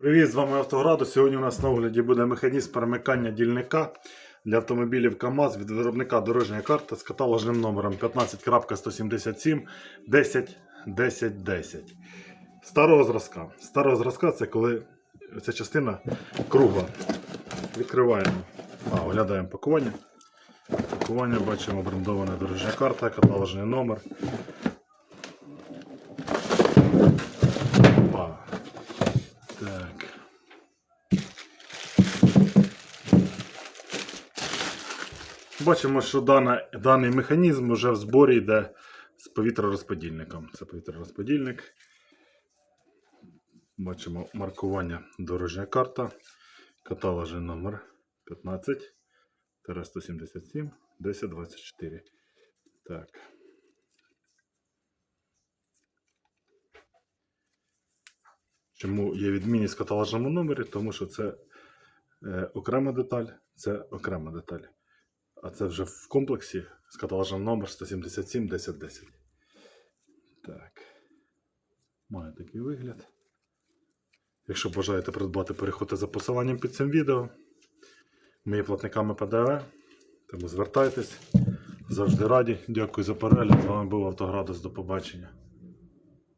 Привіт, з вами Автограду. Сьогодні у нас на огляді буде механізм перемикання дільника для автомобілів КАМАЗ від виробника дорожня карта з каталожним номером 15.177 10 10 10. Старого зразка. Старого зразка це коли ця частина кругла. Відкриваємо. А, оглядаємо пакування. Пакування бачимо брендована дорожня карта, каталожний номер. Бачимо, що дана, даний механізм вже в зборі йде з повітророзподільником. Це повітророзподільник. Бачимо маркування дорожня карта. Каталожний номер 15 177 1024. Так. Чому є відмінність в каталожному номері? Тому що це е, окрема деталь, це окрема деталь. А це вже в комплексі з каталожним номер 177 1010. Так. Має такий вигляд. Якщо бажаєте придбати, переходьте за посиланням під цим відео. Ми є платниками ПДВ, тому звертайтесь. Завжди раді. Дякую за перегляд. З вами був Автоградус. До побачення.